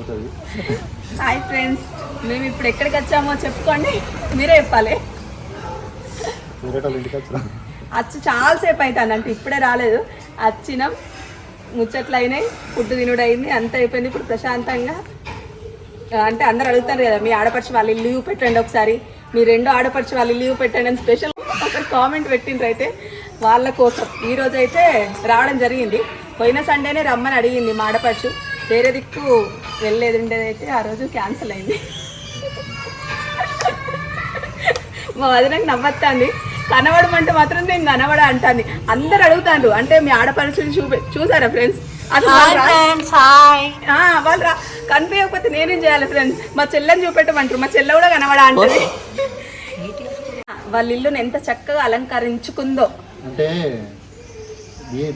అవుతుంది hi friends మేము ఇప్పుడు ఎక్కడికి వచ్చామో చెప్పుకోండి. మీరే చెప్పాలి. వచ్చి చాలాసేపు అవుతుంది అంటే ఇప్పుడే రాలేదు. వచ్చినాం ముచ్చట్లు అయినాయి ఫుడ్ తినుడు అయింది అంత అయిపోయింది. ఇప్పుడు ప్రశాంతంగా. అంటే అందరు అడుగుతారు కదా మీ ఆడపడిచి వాళ్ళు లీవ్ పెట్టండి ఒకసారి. మీ రెండు ఆడపడిచి వాళ్ళు లీవ్ పెట్టండి అని స్పెషల్ ఒక కామెంట్ పెట్టిండ్రు అయితే వాళ్ళ కోసం. ఈ రోజు అయితే రావడం జరిగింది. పోయిన సండేనే రమ్మని అడిగింది మా ఆడపడుచు. వేరే దిక్కు వెళ్ళేది ఉండేదైతే ఆ రోజు క్యాన్సిల్ అయింది. మా వదినకు నవ్వత్తాంది. కనబడమంటే మాత్రం నేను కనబడ అంటాంది. అందరు అడుగుతాండ్రు. అంటే మీ ఆడపడుచుని చూపి చూసారా ఫ్రెండ్స్ అసలు వాళ్ళు రా- కనిపించకపోతే నేనేం చేయాలి ఫ్రెండ్స్ మా చెల్లెని చూపెట్టమంటారు. మా చెల్లె కూడా కనబడ అంటది. వాళ్ళ ఇల్లుని ఎంత చక్కగా అలంకరించుకుందో. అంటే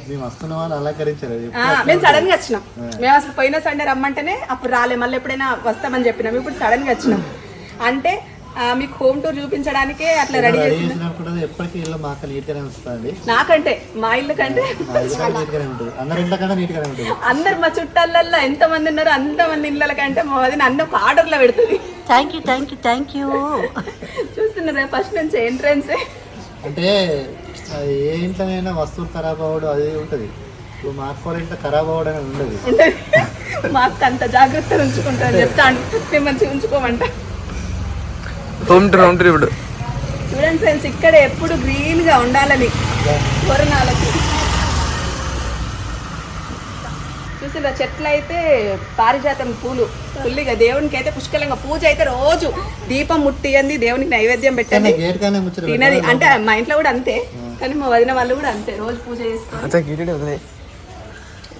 మేము వస్తున్న వాళ్ళు అలంకరించారు అది ఆ, మేము సడన్గా వచ్చినాం. మేము అసలు పోయిన సండే రమ్మంటేనే అప్పుడు రాలే మళ్ళీ ఎప్పుడైనా వస్తామని చెప్పినాం. ఇప్పుడు సడన్గా వచ్చినాం. అంటే మీకు హోమ్ టూర్ చూపించడానికే అట్లా రెడీ రెడీ చేసి చేసినప్పుడు ఎప్పటికీ ఇల్లు నాకంటే మా ఇల్లు కంటే అందరి ఉంటుంది. మా చుట్టాలల్లో ఎంతమంది ఉన్నారు అంతమంది ఇళ్ళ కంటే మా వదిన అన్న ఒక ఆర్డర్లో పెడుతుంది. Thank you thank you thank you చూస్తున్నారా ఫస్ట్ నుంచి ఎంట్రన్స్ అంటే అది ఏ ఇంట్లోనైనా వస్తువులు ఖరాబ్ అవ్వడం అది ఉంటుంది. ఇప్పుడు మా అక్క ఇంట్లో ఖరాబ్ అవ్వడం అనేది ఉండదు. ఉంటుంది మాకు అంత జాగ్రత్తగా ఉంచుకుంటాను చెప్తాను మేము మంచిగా ఉంచుకోమంట. హోమ్ టూర్ హోమ్ టూర్ ఇప్పుడు. చూడండి ఫ్రెండ్స్ ఇక్కడ ఎప్పుడు గ్రీన్గా ఉండాలని కొరణాలకి చూసిన చెట్లు అయితే పారిజాతం పూలు. ఫుల్లిగా దేవునికి అయితే పుష్కలంగా పూజ అయితే రోజు దీపం ముట్టియంది దేవునికి నైవేద్యం పెట్టండి. తినది. అంటే మా ఇంట్లో కూడా అంతే. కానీ మా వదిన వాళ్ళు కూడా అంతే రోజు పూజ అవుతుంది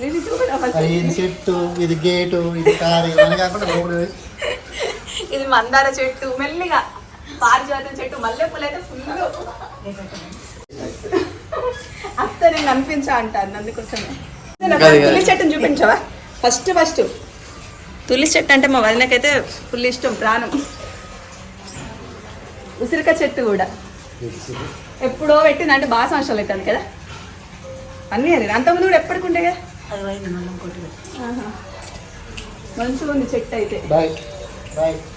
ఇది చూడరా first. అది ఇది చెట్టు ఇది గేటు ఇది కారు ఇవన్నీ కాకుండా లోపల ఇది మందార చెట్టు మెల్లిగా పారిజాతం చెట్టు మల్లెపూలు అయితే ఫుల్ అత్త నేను కనిపించా అంటాను అందుకోసమే తులి చెట్టుని చూపించవా? First first. తులి చెట్టు అంటే మా వదినకైతే ఫుల్ ఇష్టం ప్రాణం. ఉసిరిక చెట్టు కూడా. ఎప్పుడో పెట్టింది అంటే బాగా సంవత్సరాలు అవుతుంది కదా? అన్నీ అది. అంతకుముందు కూడా ఎప్పటికి ఉండే కదా. మంచిగా ఉంది చెట్టు అయితే.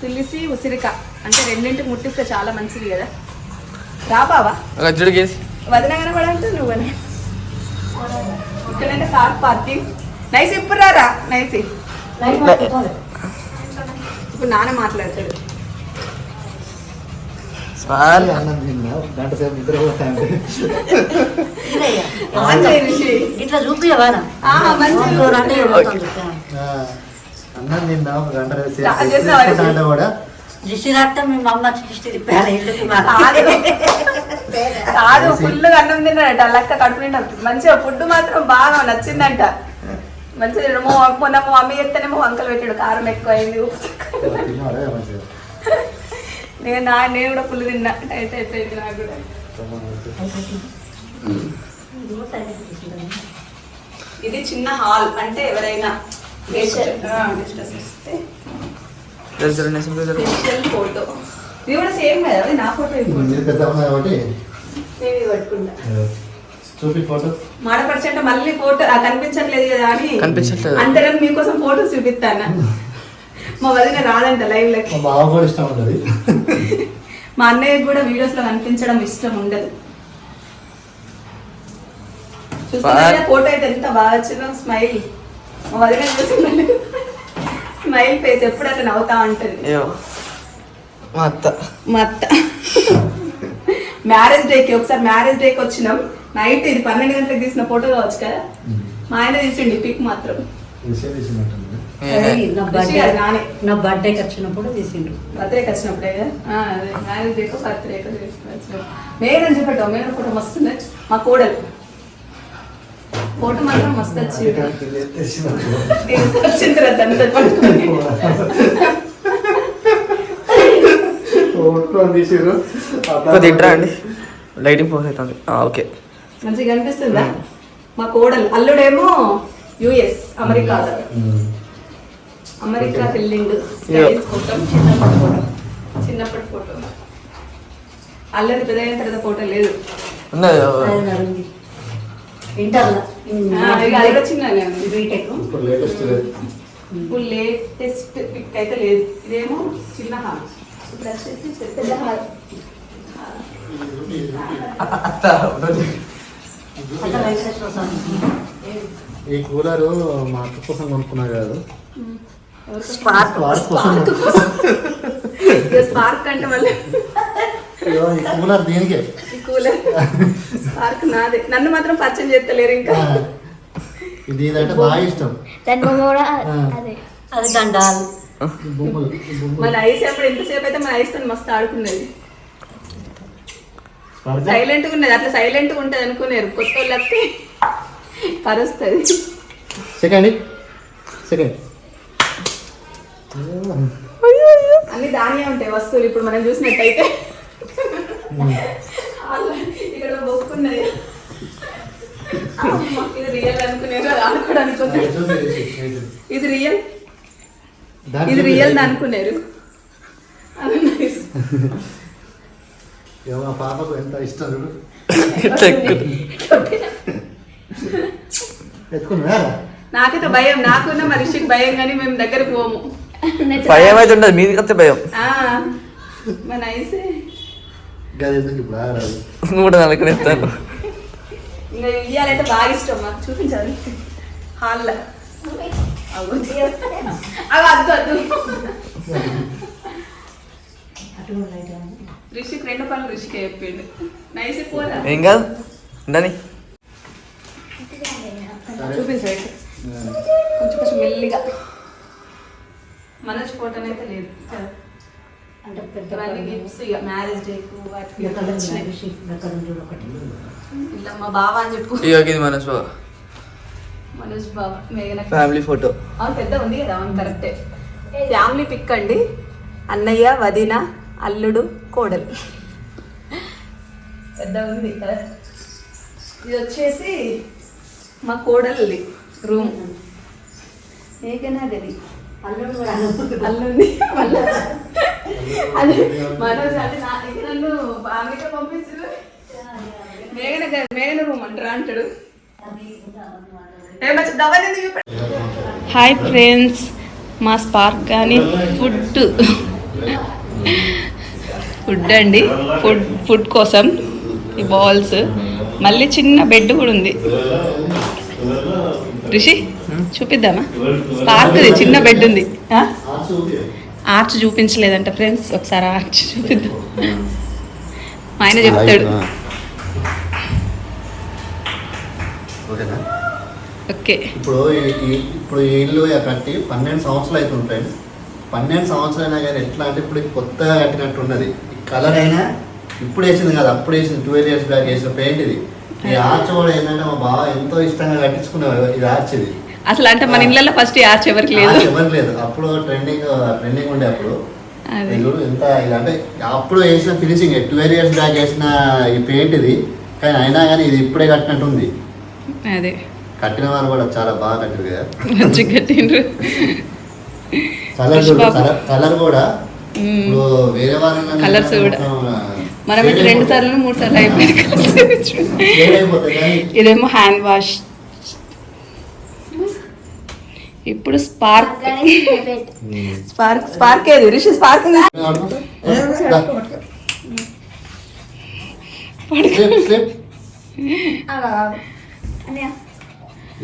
తులసి ఉసిరిక. అంటే రెండింటికి ముట్టిస్తే చాలా మంచిది కదా? రాబావా గజ్జుడు గేసి. వదిన కనబడంటే నువ్వనే ఇక్కడంటే కార్ పార్కింగ్. నైస్ ఇప్పుడు రారా? నైసి. ఇప్పుడు నాన్న మాట్లాడతాడు. అన్నం తిన్నా గంట సేపు నిద్ర పోతాను ఆన్ చేయి రిషి. ఇట్లా చూపియవానా ఆహా, మంచిగా అన్నం తిన్నా ఒక గంట సేపు కూడా? దిష్టి రాస్తే మీ మమ్మ దిష్టి తిప్పాలి ఇల్లుకి కాదు. కాదు ఫుల్ అన్నం తిన్నాడట లక్క కడుపు నిండా మంచిగా ఫుడ్ మాత్రం బాగా నచ్చిందంట. మంచిగా మొన్న మా మమ్మీ చెప్తేనేమో వంకలు పెట్టాడు కారం ఎక్కువ అయింది నేను నా నేను కూడా ఫుల్ తిన్నా. టైట్ అయిపోయింది నాకు కూడా. ఇది చిన్న హాల్. అంటే ఎవరైనా ఫోటో ఇది కూడా సేమ్ కదా అది నా ఫోటో చూపి ఫోటో మళ్ళీ ఫోటో కనిపించట్లేదు కదా అని కనిపించట్లేదు. అంటే నేను మీకోసం ఫోటోస్ చూపిస్తాను? మా వదిన రాదంట లైవ్ లకి మా బావ కూడా ఇష్టం ఉంటుంది. మా అన్నయ్య కూడా వీడియోస్లో కనిపించడం ఇష్టం ఉండదు. చూస్తున్నారా ఫోటో అయితే ఎంత బాగా వచ్చిందో స్మైల్ మా వదిన చూసిందండి స్మైల్ ఫేస్ ఎప్పుడు అట్లా నవ్వుతా ఉంటుంది. అయ్యో. మా అత్త. మా అత్త. మ్యారేజ్ డేకి ఒకసారి మ్యారేజ్ డేకి వచ్చినాం. నైట్ ఇది పన్నెండు గంటలకు తీసిన ఫోటో కావచ్చు కదా. మా ఆయన తీసిండి పిక్ మాత్రం. నా రిషి నానే నా బర్త్డేకి వచ్చినప్పుడు తీసిండు బర్త్డేకి వచ్చినప్పుడే కదా ఆ, అదే మ్యారేజ్ డేకో మేడం చెప్పాడు మేడం ఫోటో మస్తు మా కోడలు ఫోటో మాత్రం మస్తు వచ్చింది వచ్చింది తర్వాత కొద్ది అండి? లైటింగ్ పోస్ అవుతుంది ఓకే మంచిగా కనిపిస్తుందా? మా కోడలు. అల్లుడేమో యుఎస్ అమెరికా అమెరికా వెళ్ళిండు. స్టడీస్ కోసం చిన్నప్పటి ఫోటో. చిన్నప్పటి ఫోటో. అల్లరి పెద్ద అయిన తర్వాత ఫోటో లేదు. ఇంటర్లో. బీటెక్. ఇప్పుడు లేటెస్ట్ పిక్ అయితే లేదు. ఇదేమో చిన్న హాల్. ఇప్పుడు వచ్చేసి పెద్ద హాల్. వెంకటేశ్వర స్వామి. ఈ కూలరు మా అక్క కోసం కొనుక్కున్నారు కాదు. స్పార్క్. కోసం స్పార్క్ అంటే మళ్ళీ. ఈ కూలర్ దీనికే. ఈ కూలర్. స్పార్క్ నాదే. నన్ను మాత్రం పరిచయం చేస్తలేరు ఇంకా. ఇది ఇదంటే బాగా ఇష్టం. దాని బొమ్మ కూడా. అదే. అది గండాలు మన ఐస్ అప్పుడు ఎంతసేపు అయితే మన ఐస్తో మస్తు ఆడుకునేది. స్పర్ధ? సైలెంట్గా ఉన్నది. అట్లా సైలెంట్గా ఉంటది అనుకునేరు. కొత్త వాళ్ళకి పరుస్తుంది సెకండ్ సెకండ్ అన్ని దానియే ఉంటాయి వస్తువులు ఇప్పుడు మనం చూసినట్టయితే ఇక్కడ బొక్కున్నది ఇది రియల్ ఆడుకోవడానికి ఉంది. ఇది రియల్ ఇది రియల్. మా పాపకు ఎంత ఇష్టం ఎత్తుకున్నా నాకైతే భయం. నాకున్న మా రిషికి భయం కానీ మేము దగ్గరకు పోము. భయం అయితే ఉండదు. మీది కత్తే భయం. ఆ, మన ఆగరాదు? నూట నలకలు ఎత్తాను ఇంకా ఇయ్యాలైతే బాగా ఇష్టం. మాకు చూపించాలి. హాల్లో. అవి లైట్ ఉంది. రిషికి రెండు పనులు రిషికి చెప్పిండు. నైస్ పోదా ఏం కాదు. ఉండని చూపించండి కొంచెం కొంచెం మెల్లిగా. మనోజ్ ఫోటోనైతే అయితే లేదు. అంటే పెద్ద ఇవన్నీ గిఫ్ట్స్ ఇక మ్యారేజ్ డేకు వాటికి ఇలా మా బావ అని చెప్పు. ఇది మనోజ్ బావ? ఫ్యామిలీ ఫోటో అవును పెద్ద ఉంది కదా అవును కరెక్టే. ఫ్యామిలీ పిక్ అండి. అన్నయ్య వదిన అల్లుడు కోడలు. పెద్ద ఉంది కదా. ఇది వచ్చేసి మా కోడలిది రూమ్. కూడా అల్లుంది మళ్ళా అది మనోజ్ అంటే నా నన్ను ఆమెకే పంపించారు మేఘన గ- మేఘన రూమ్ అంటారా అంటాడు. హాయ్ ఫ్రెండ్స్ మా స్పార్క్ కానీ ఫుడ్. ఫుడ్ అండి. ఫుడ్ ఫుడ్ కోసం. ఈ బాల్స్ మళ్ళీ చిన్న బెడ్ కూడా ఉంది. రిషి చూపిద్దామా? స్పార్క్ది చిన్న బెడ్ ఉంది. ఆ? ఆర్చ్ చూపించలేదంట ఫ్రెండ్స్ ఒకసారి ఆర్చ్ చూపిద్దాం. ఆయన చెప్తాడు. ఓకే. ఇప్పుడు ఇప్పుడు ఈ ఇల్లు కట్టి పన్నెండు సంవత్సరాలు అవుతుంది ఫ్రెండ్స్ పన్నెండు సంవత్సరాలు కానీ ఎట్లా అంటే ఇప్పుడు కొత్తగా కట్టినట్టు ఉన్నది. ఈ కలర్ అయినా ఇప్పుడు వేసింది కాదు అప్పుడు వేసింది ట్వెల్వ్ ఇయర్స్ బ్యాక్ వేసిన పెయింట్ ఇది. ఈ ఆర్చ్ కూడా ఏంటంటే మా బావ ఎంతో ఇష్టంగా కట్టించుకునేవాడు ఇది ఆర్చ్ ఇది. అసలు అంటే మన ఇళ్ళల్లో ఫస్ట్ ఆర్చ్ ఎవరికి లేదు. ఎవరికి లేదు. అప్పుడు ట్రెండింగ్ ట్రెండింగ్ ఉండే అప్పుడు. ఎంత అంటే అప్పుడు వేసిన ఫినిషింగ్ ట్వెల్వ్ ఇయర్స్ బ్యాక్ వేసిన ఈ పెయింట్ ఇది. కానీ అయినా కానీ ఇది ఇప్పుడే కట్టినట్టు ఉంది అదే. కట్టిన వాళ్ళు కూడా చాలా బాగా కట్టారు కదా. కట్టిండ్రు. కలర్ చూడు కలర్ కూడా వేరే వాళ్ళ Colours కూడా. మనమైతే రెండు సార్లు మూడు సార్లు అయిపోయింది ఇదేమో హ్యాండ్ వాష్ ఇప్పుడు స్పార్క్ స్పార్క్ స్పార్క్ ఏది? రిషి స్పార్క్.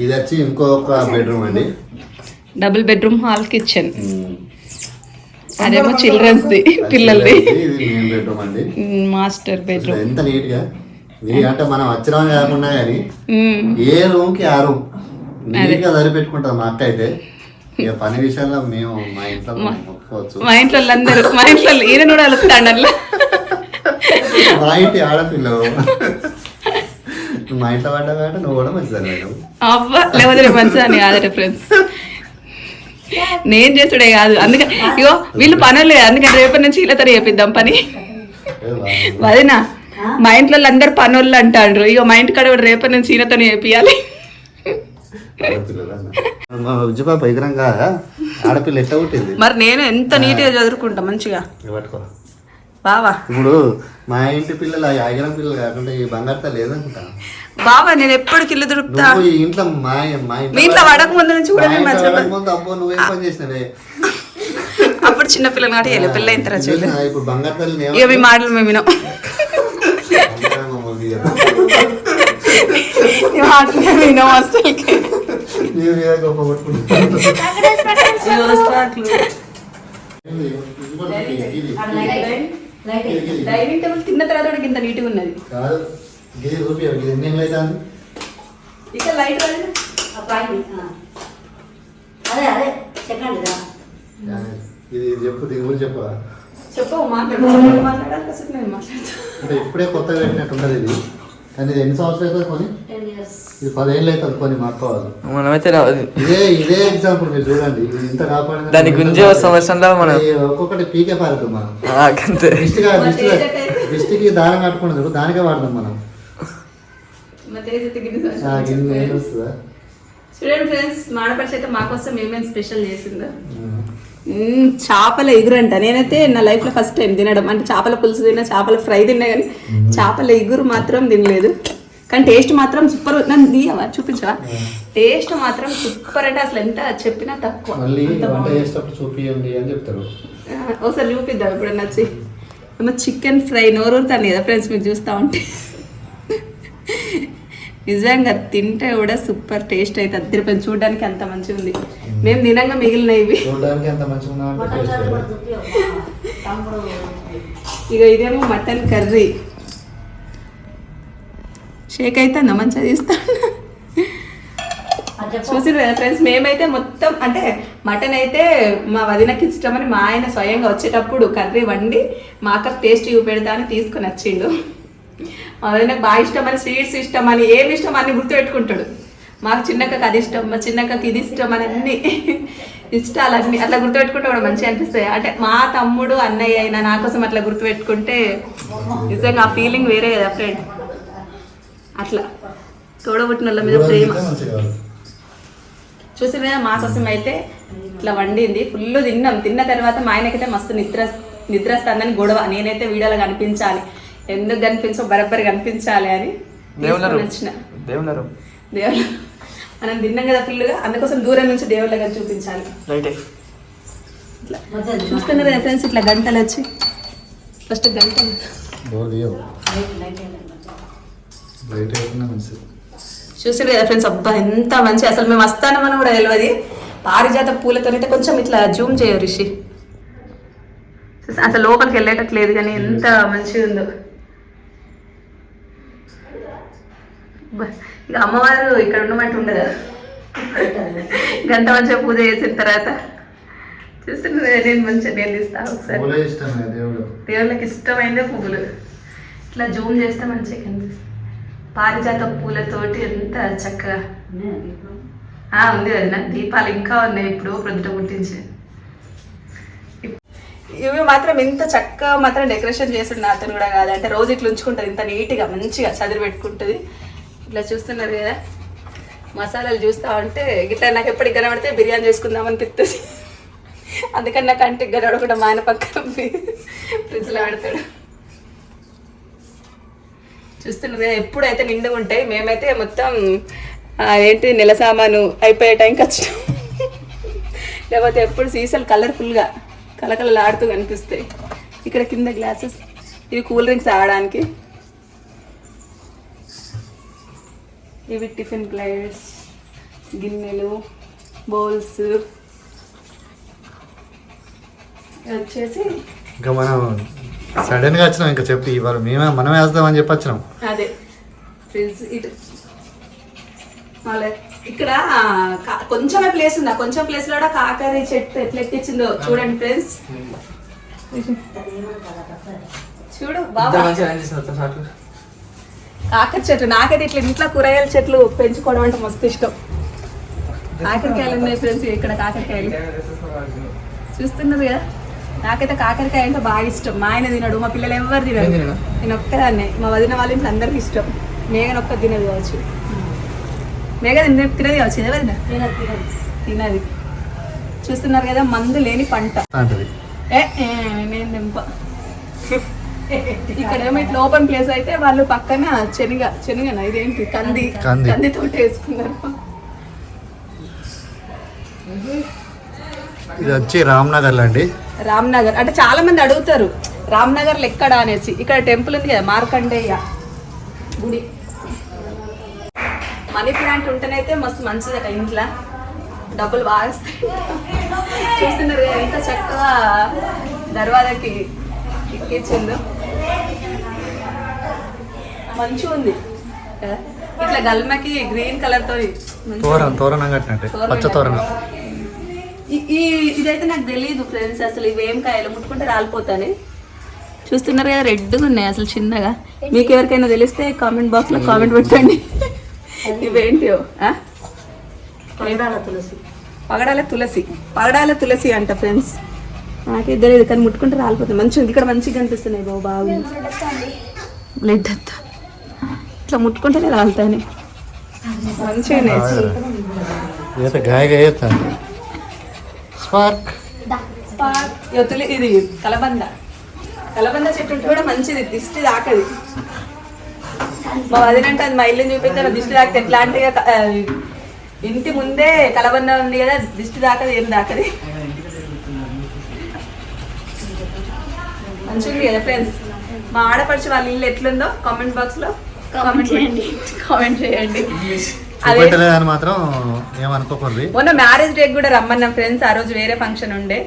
ఇది వచ్చి ఇంకొక బెడ్రూమ్ అండి. డబుల్ బెడ్రూమ్ హాల్ కిచెన్ అదేమో చిల్డ్రన్స్ ది పిల్లలది. మాస్టర్ బెడ్రూమ్ ఎంత నీట్గా. అంటే మనం వచ్చిన కాకుండా కానీ ఏ రూమ్కి ఆ రూమ్ నీట్గా సరిపెట్టుకుంటాం మా అక్క అయితే. ఇక పని విషయంలో మేము మా ఇంట్లో ఒప్పుకోవచ్చు. మా ఇంట్లో అందరూ మా ఇంట్లో ఈయన కూడా అలుస్తాడు అట్లా మా ఇంటి ఆడపిల్ల మా ఇంట్లో పడ్డా కాబట్టి నువ్వు కూడా మంచిదని అవ్వ లేకపోతే మంచిదని కాదట ఫ్రెండ్స్. నేను చేసుడే కాదు. అందుకని ఇగో వీళ్ళు పనులు. అందుకని రేపటి నుంచి వీళ్ళతో చేపిద్దాం పని. వదినా మా ఇంట్లో అందరు పనులు అంటాండ్రు. ఇగో మా ఇంటి కాడ కూడా రేపటి నుంచి ఈయనతో చేపియాలి. ఆడపిల్ల ఎట్లా పుట్టింది? మరి నేను ఎంత నీట్గా చదువుకుంటా మంచిగా? ఇవి పట్టుకో బావా? ఇప్పుడు మా ఇంటి పిల్లలు ఆ ఎగరం పిల్లలు కాకుండా ఈ బంగారు లేదనుకుంటా బాబా నేను ఎప్పుడు కిల్లు దొరుకుతా నువ్వు ఈ ఇంట్లో మా ఇంట్లో పడక ముందు అప్పుడు చిన్న పిల్లలు కాబట్టి వెళ్ళి పిల్ల అయిన తర్వాత ఇక మీ మాటలు మేము వినాం. మాటలు వినాం అసలుకి డైనింగ్ టేబుల్ తిన్న తర్వాత కూడా ఇంత నీట్గా ఉన్నది. కాదు. గిరి చూపి ఇది ఎన్ని ఏళ్ళు అవుతుంది లైట్. అదే అదే. సెకండ్ ఇది చెప్పు దీని గురించి చెప్పవా? చెప్పు మాట్లాడు. మాట్లాడాలి అసలు నేను మాట్లాడతా. అంటే ఇప్పుడే కొత్తగా పెట్టినట్టు ఉండదు ఇది. కానీ ఇది ఎన్ని సంవత్సరాలు అవుతుంది కొని? ఇది పదేళ్ళు అవుతుంది కొని మా అక్క వాళ్ళు. మనమైతే రాదు. ఇదే ఇదే ఎగ్జాంపుల్ మీరు చూడండి. ఇది ఇంత కాపాడింది దాని గుంజే సంవత్సరంలో మనం ఒక్కొక్కటి పీకే పారుతాం మనం. ఆ, అంతే. దిష్టిగా దిష్టి దిష్టికి దారం కట్టుకున్నది దానికే వాడదాం మనం మరి తేజ తిరిగింది సార్. ఆ గిన్నె ఏం వస్తుందా చూడండి ఫ్రెండ్స్ మాడపరిచి అయితే మా కోసం ఏమేమి స్పెషల్ చేసిందో? చేపల ఎగురు అంట నేనైతే నా లైఫ్లో ఫస్ట్ టైం తినడం. అంటే చేపల పులుసు తిన్నా చేపల ఫ్రై తిన్నా కానీ చేపల ఎగురు మాత్రం తినలేదు. కానీ టేస్ట్ మాత్రం సూపర్ నన్ను తీయవా? చూపించవా? టేస్ట్ మాత్రం సూపర్ అంటే అసలు ఎంత చెప్పినా తక్కువ. ఒకసారి చూపిద్దాం ఇప్పుడు నచ్చి చికెన్ ఫ్రై నోరూరుతాను కదా ఫ్రెండ్స్ మీరు చూస్తూ ఉంటే. నిజంగా తింటే కూడా సూపర్ టేస్ట్ అయితే అద్దరిపోయింది. చూడడానికి అంత మంచిగా ఉంది. మేము తినంగా మిగిలిన ఇవి ఇక ఇదేమో మటన్ కర్రీ. షేక్ అయితే అన్న మంచిగా తీస్తాను చూసి ఫ్రెండ్స్ మేమైతే మొత్తం అంటే మటన్ అయితే మా వదినకి ఇష్టమని మా ఆయన స్వయంగా వచ్చేటప్పుడు కర్రీ వండి మా అక్క టేస్ట్ చూపెడతా అని తీసుకొని వచ్చిండు. వదినకు బాగా ఇష్టమని స్వీట్స్ ఇష్టం అని ఏమి ఇష్టం అని గుర్తుపెట్టుకుంటాడు. మాకు చిన్నక్కకి అది ఇష్టం మా చిన్నక్కకి ఇది ఇష్టం అని అన్ని ఇష్టాలు అన్ని అట్లా గుర్తుపెట్టుకుంటే కూడా మంచిగా అనిపిస్తాయి. అంటే మా తమ్ముడు అన్నయ్య అయినా నా కోసం అట్లా గుర్తుపెట్టుకుంటే నిజంగా ఆ ఫీలింగ్ వేరే కదా ఫ్రెండ్. అట్లా తోడబుట్టిన వాళ్ళ మీద ప్రేమ. చూసిన మా కోసం అయితే ఇట్లా వండింది. ఫుల్ తిన్నాం. తిన్న తర్వాత మా ఆయనకైతే మస్తు నిద్ర నిద్ర వస్తుందని గొడవ. నేనైతే వీడియోలో కనిపించాలి. ఎందుకు కనిపించో బరబ్బరి కనిపించాలి అని వచ్చిన. దేవుళ్ళరు దేవుళ్ళు మనం తిన్నాం కదా ఫుల్గా అందుకోసం దూరం నుంచి దేవుళ్ళగా చూపించాలి. రైటే. ఇట్లా. మధ్యలో చూస్తున్నారు కదా ఫ్రెండ్స్ ఇట్లా గంటలు వచ్చి. ఫస్ట్ మంచిది. చూసారు కదా ఫ్రెండ్స్ అబ్బా ఎంత మంచి. అసలు మేము వస్తానమని కూడా తెలియదు పారిజాత పూలతో అయితే కొంచెం ఇట్లా జూమ్ చేయరు రిషి. అసలు లోపలికి వెళ్ళేటట్లేదు కానీ ఎంత మంచిగా ఉందో ఇక అమ్మవారు ఇక్కడ ఉండమంటే ఉండదా గంట మంచిగా పూజ చేసిన తర్వాత చూస్తున్నారు కదా, నేను మంచిగా నేను తీస్తాను ఒకసారి. పూలే ఇష్టమే దేవుడు. దేవుళ్ళకి ఇష్టమైనదే పువ్వులు. ఇట్లా జూమ్ చేస్తే మంచిగా కనిపిస్తుంది. పారిజాత పూలతోటి ఎంత చక్కగా. ఉంది వదిన. దీపాలు ఇంకా ఉన్నాయి ఇప్పుడు ప్రొద్దుట పుట్టించి. ఇవి మాత్రం ఇంత చక్కగా మాత్రం డెకరేషన్ చేసిన అతను కూడా కాదు. అంటే రోజు ఇట్లా ఉంచుకుంటుంది ఇంత నీట్గా మంచిగా చదివి పెట్టుకుంటుంది. ఇట్లా చూస్తున్నారు కదా. మసాలాలు చూస్తా ఉంటే ఇట్లా నాకు ఎప్పటికి కనబడితే బిర్యానీ చేసుకుందాం అనిపిస్తుంది. అందుకని నాకు అంటే కనబడకుండా మా ఆయన పక్కన ఫ్రిడ్జ్లో పెడతాడు. చూస్తున్నారు కదా ఎప్పుడైతే నిండుగా ఉంటాయి మేమైతే మొత్తం ఏంటి నెల సామాను అయిపోయే టైంకి వచ్చినాం. లేకపోతే ఎప్పుడు సీసాలు కలర్ఫుల్గా కలకలలాడుతూ కనిపిస్తాయి. ఇక్కడ కింద గ్లాసెస్. ఇవి కూల్ డ్రింక్స్ ఆడడానికి ఇవి టిఫిన్ ప్లేట్స్ గిన్నెలు బౌల్స్. వచ్చేసి ఇంకా మనం సడన్గా వచ్చినాం ఇంకా చెప్పి ఇవాళ మేమే మనమే వేస్తామని చెప్పి వచ్చినాం. అదే. ఫ్రిడ్జ్ ఇటు ఇక్కడ కా- కొంచెమే ప్లేస్ ఉందా? కొంచెం ప్లేస్లో కూడా కాకరి చెట్టు ఎట్లా ఎక్కించిందో చూడండి ఫ్రెండ్స్. చూడు ఇంత కాకర చెట్టు నాకైతే ఇట్లా ఇంట్లో కూరగాయల చెట్లు పెంచుకోవడం అంటే మస్తు ఇష్టం. కాకరకాయలు ఉన్నాయి ఫ్రెండ్స్ ఇక్కడ కాకరకాయలు. చూస్తున్నారు కదా? నాకైతే కాకరకాయ అంటే బాగా ఇష్టం. మా ఆయన తినడు మా పిల్లలు ఎవరు తినరు. నేను ఒక్కదాన్నే. మా వదిన వాళ్ళ ఇంట్లో అందరికి ఇష్టం. మేఘన ఒక్క తినదు కావచ్చు. మేఘ తిన తినది కావచ్చు. వదిన తినదు, చూస్తున్నారు కదా మందు లేని పంట. ఏ, నేను దింప ఇక్కడ ఇట్లా ఓపెన్ ప్లేస్ అయితే వాళ్ళు పక్కన శనగ శనగన? ఇదేంటి? కంది. కంది. తోట వేసుకున్నారు. ఇది వచ్చి రామ్నగర్లో అండి. రామ్నగర్. అంటే చాలా మంది అడుగుతారు రామ్నగర్లో ఎక్కడ అనేసి. ఇక్కడ టెంపుల్ ఉంది కదా మార్కండేయ గుడి. మనీ ప్లాంట్ ఉంటేనైతే మస్తు మంచిదట ఇంట్లో. డబ్బులు బాగా చూస్తున్నారు ఎంత చక్కగా దర్వాజకి ఎక్కించిందో. మంచిగా ఉంది? ఇట్లా గల్మకి గ్రీన్ కలర్తో తోరణం తోరణం కట్టినట్టే పచ్చ తోరణం. ఈ- ఈ ఇదైతే నాకు తెలియదు ఫ్రెండ్స్ అసలు ఇవేం కాయలు? ముట్టుకుంటే రాలిపోతాయి చూస్తున్నారు కదా రెడ్గా ఉన్నాయి అసలు చిన్నగా. మీకు ఎవరికైనా తెలిస్తే కామెంట్ బాక్స్లో కామెంట్ పెట్టండి. ఇవేంటియో? ఆ? పగడాల తులసి. పగడాల తులసి. పగడాల తులసి అంట ఫ్రెండ్స్. నాకే తెలియదు కానీ ముట్టుకుంటే రాలిపోతుంది మంచిగా ఉంది. ఇక్కడ మంచిగా కనిపిస్తున్నాయి బాబు బాగుంది బ్లడ్ అంతా. ఇట్లా ముట్టుకుంటేనే రాలుతాయి మంచిగా స్పార్క్. ఇది కలబంద. కలబంద చెట్టు ఉంటే కూడా మంచిది దిష్టి దాకది మా వదినంటే అది మా ఇల్లు చూపిస్తే దిష్టి తాకితే ఎట్లా అంటే ఇంటి ముందే కలబంద ఉంది కదా దిష్టి దాకది ఏం దాకది మంచిగా ఉంది కదా ఫ్రెండ్స్ మా ఆడపడిచి వాళ్ళ ఇల్లు ఎట్లుందో? కామెంట్ బాక్స్లో. కామెంట్ చేయండి. కామెంట్ చేయండి. చూపెట్టలేదని మాత్రం మొన్న మ్యారేజ్ డే కూడా రమ్మన్నాం ఫ్రెండ్స్ ఆ రోజు వేరే ఫంక్షన్ ఉండే.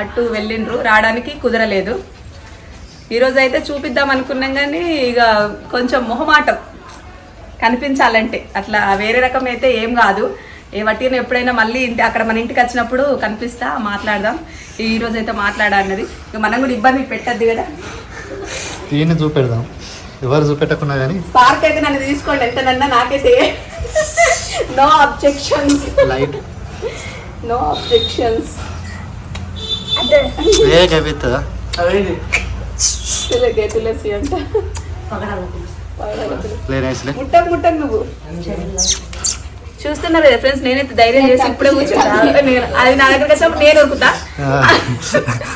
అటు వెళ్ళిండ్రు. రావడానికి కుదరలేదు. ఈరోజు అయితే చూపిద్దాం అనుకున్నాం కానీ ఇక కొంచెం మొహమాటం కనిపించాలంటే. అట్లా వేరే రకం అయితే ఏం కాదు. ఏ వట్టిన ఎప్పుడైనా మళ్ళీ ఇంటి అక్కడ మన ఇంటికి వచ్చినప్పుడు కనిపిస్తా మాట్లాడదాం. ఈ రోజు అయితే మాట్లాడన్నది ఇక మనం కూడా ఇబ్బంది పెట్టద్దు కదా. దీన్ని చూపెడదాం. ఎవరు చూపెట్టకున్నా కానీ పార్క్ అయితే నన్ను తీసుకోండి ఎంతనన్నా నాకైతే. No objections light no objections ఏ కవిస్తుందా అదేంటి? తులగే తులసి అంట. ముట్టకు ముట్టకు నువ్వు. చూస్తున్నారు కదా ఫ్రెండ్స్ నేనైతే ధైర్యం చేసి ఇప్పుడే కూర్చుంటా నేను- అది నా దగ్గరికి వచ్చినప్పుడు నేను ఉరుకుతా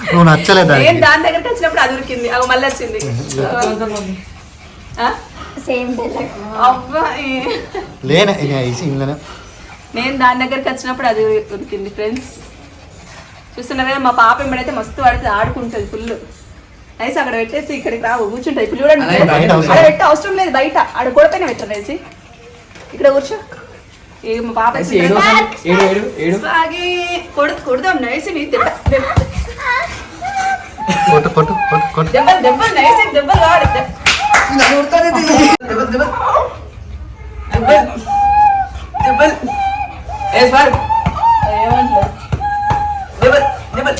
నువ్వు నచ్చలేదు నేను దాని దగ్గరికి వచ్చినప్పుడు అది ఉరికింది అవి మళ్ళీ వచ్చింది? సేమ్. లేనే నేను దాని దగ్గరికి వచ్చినప్పుడు అది ఉరికింది ఫ్రెండ్స్ చూస్తున్నారు కదా మా పాప ఎప్పుడైతే మస్తు పడితే ఆడుకుంటుంది ఫుల్ నైస్ అక్కడ పెట్టేసి ఇక్కడికి రావు కూర్చుంటాయి ఇప్పుడు చూడండి. అక్కడ పెట్టే అవసరం లేదు బయట. ఆడ గొడపైన పెట్టనేసి ఇక్కడ కూర్చో. ఏ మా పాప కొడు కొడదాం నైస్ నీ దెబ్బ దెబ్బ కొట్టు కొట్టు కొట్టు కొట్టు. దెబ్బలు దెబ్బలు నైస్ దెబ్బలు కావాలి దెబ్బ ఏ స్పార్క్ ఏమంటారు దెబ్బల్ దెబ్బల్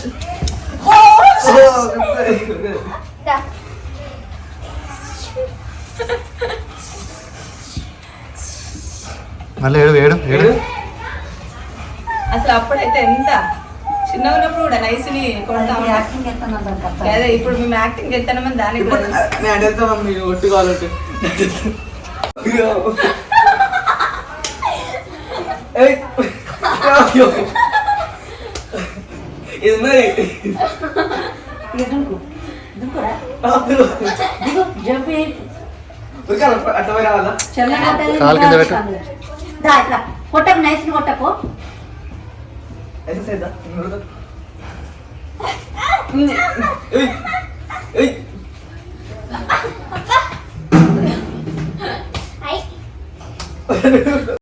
మళ్ళీ ఏడు ఏడు ఏడు ఏడు అసలు అప్పుడైతే ఎంత చిన్నగా కూడా నైస్ని కొడతాం. యాక్టింగ్ అర్థం అదే ఇప్పుడు మేము యాక్టింగ్ చేస్తామని దానికి. నేను అడుగుతా మమ్మీ ఒట్టు కావాలంటే. ఇది మరి. కాలు కింద పెట్టు. దా ఇట్లా కొట్టకు నైస్ కొట్టకు. Essa seda. É Ei! Ei! Ai!